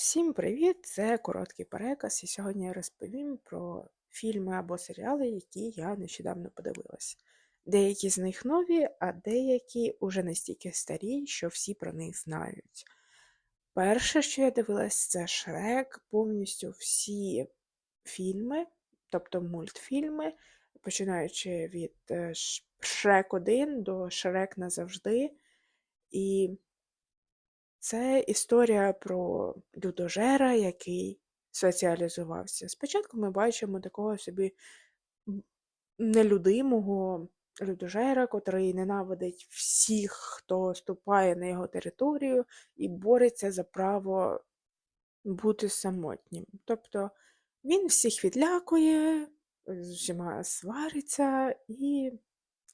Всім привіт! Це короткий переказ, і сьогодні я розповім про фільми або серіали, які я нещодавно подивилась. Деякі з них нові, а деякі уже настільки старі, що всі про них знають. Перше, що я дивилась, це Шрек, повністю всі фільми, тобто мультфільми, починаючи від е, Шрек 1 до Шрек назавжди. І це історія про людожера, який соціалізувався. Спочатку ми бачимо такого собі нелюдимого людожера, котрий ненавидить всіх, хто ступає на його територію, і бореться за право бути самотнім. Тобто він всіх відлякує, з усіма свариться, і,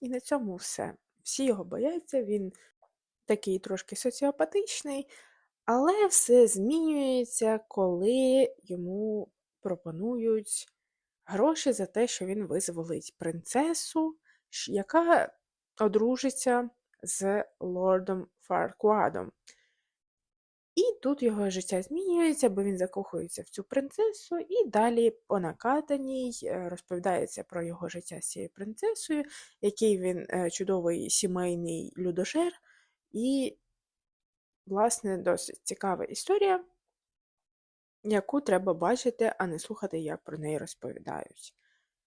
і на цьому все. Всі його бояться, він такий трошки соціопатичний, але все змінюється, коли йому пропонують гроші за те, що він визволить принцесу, яка одружиться з лордом Фаркуадом. І тут його життя змінюється, бо він закохується в цю принцесу, і далі по накатаній е, розповідається про його життя з цією принцесою, який він е, чудовий сімейний людожер, і, власне, досить цікава історія, яку треба бачити, а не слухати, як про неї розповідають.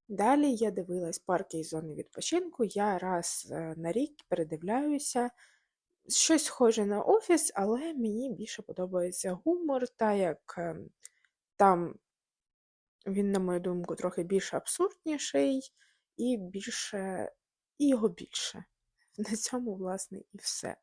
Далі я дивилась парки і зони відпочинку. Я раз е, на рік передивляюся щось схоже на офіс, але мені більше подобається гумор, та як е, там він, на мою думку, трохи більш абсурдніший і більше, і його більше. На цьому, власне, і все.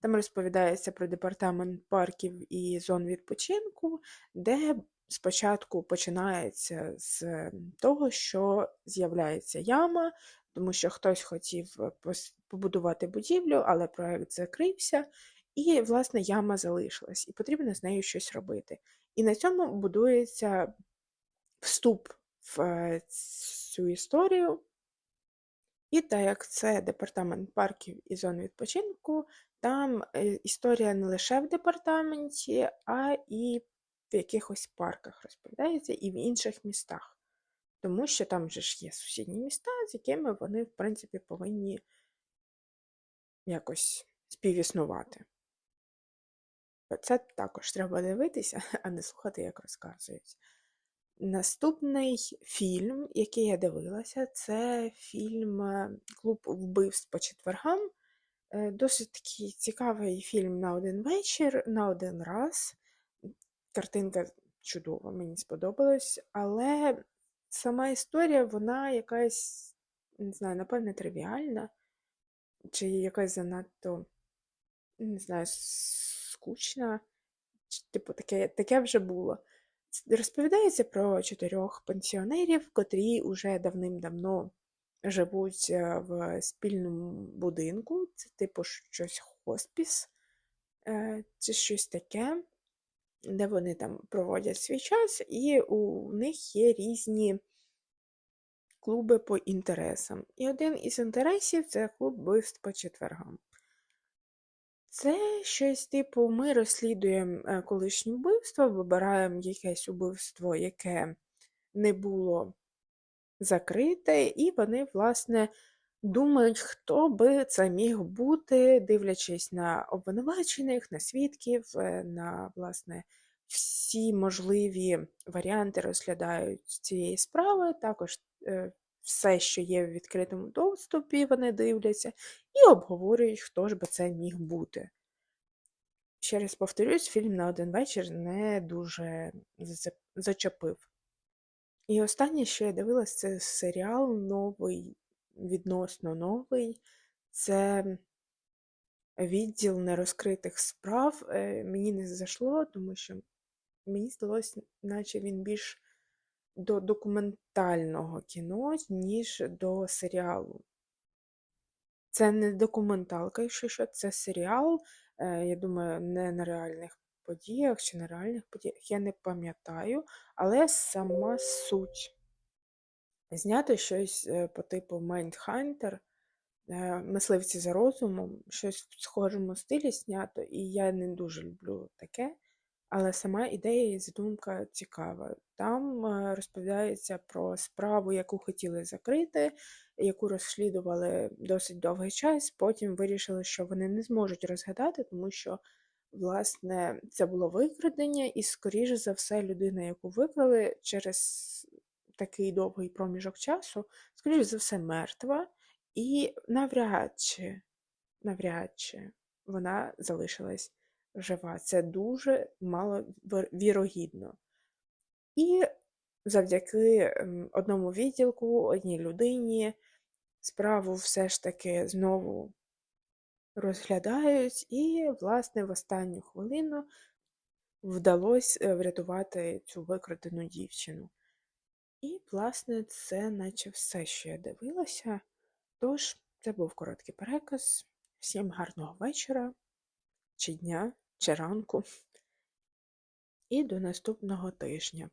Там розповідається про департамент парків і зон відпочинку, де спочатку починається з того, що з'являється яма, тому що хтось хотів е, побудувати будівлю, але проект закрився, і, власне, яма залишилась, і потрібно з нею щось робити. І на цьому будується вступ в е, цю історію. І так як це департамент парків і зон відпочинку, там е, історія не лише в департаменті, а і в якихось парках розповідається, і в інших містах. Тому що там вже ж є сусідні міста, з якими вони, в принципі, повинні якось співіснувати. Це також треба дивитися, а не слухати, як розказують. Наступний фільм, який я дивилася, це фільм е, Клуб вбивств по четвергам. Е, Досить такий цікавий фільм на один вечір, на один раз. Картинка чудова, мені сподобалась, але сама історія, вона якась, не знаю, напевне, тривіальна, чи якась занадто, не знаю, скучна. Типу, таке, таке вже було. Розповідається про чотирьох пенсіонерів, котрі уже давним-давно живуть е, в спільному будинку. Це типу щось хоспіс, чи щось таке, де вони там проводять свій час, і у них є різні клуби по інтересам. І один із інтересів це клуб вбивств по четвергам. Це щось типу, ми розслідуємо е, колишнє вбивство, вибираємо якесь убивство, яке не було закрите, і вони, власне, думають, хто би це міг бути, дивлячись на обвинувачених, на свідків, е, на, власне, всі можливі варіанти розглядають цієї справи. Також е, все, що є в відкритому доступі, вони дивляться і обговорюють, хто ж би це міг бути. Ще раз повторюсь, фільм на один вечір не дуже зачепив. І останнє, що я дивилась, це серіал новий, відносно новий. Це відділ нерозкритих справ. Е, Мені не зайшло, тому що мені здалося, наче він більш до документального кіно, ніж до серіалу. Це не документалка, якщо що, це серіал. е, Я думаю, не на реальних подіях чи на реальних подіях, я не пам'ятаю, але сама суть. Зняти щось е, по типу Mindhunter, е, мисливці за розумом, щось в схожому стилі знято, і я не дуже люблю таке. Але сама ідея і задумка цікава. Там е, розповідається про справу, яку хотіли закрити, яку розслідували досить довгий час. Потім вирішили, що вони не зможуть розгадати, тому що, власне, це було викрадення, і, скоріше за все, людина, яку викрали через такий довгий проміжок часу, скоріше за все, мертва, і навряд чи, навряд чи вона залишилась жива. Це дуже мало вірогідно. І завдяки ем, одному відділку, одній людині справу все ж таки знову розглядають, і, власне, в останню хвилину вдалося е, врятувати цю викрадену дівчину. І, власне, це наче все, що я дивилася. Тож, це був короткий переказ. Всім гарного вечора, чи дня, чи ранку. І до наступного тижня.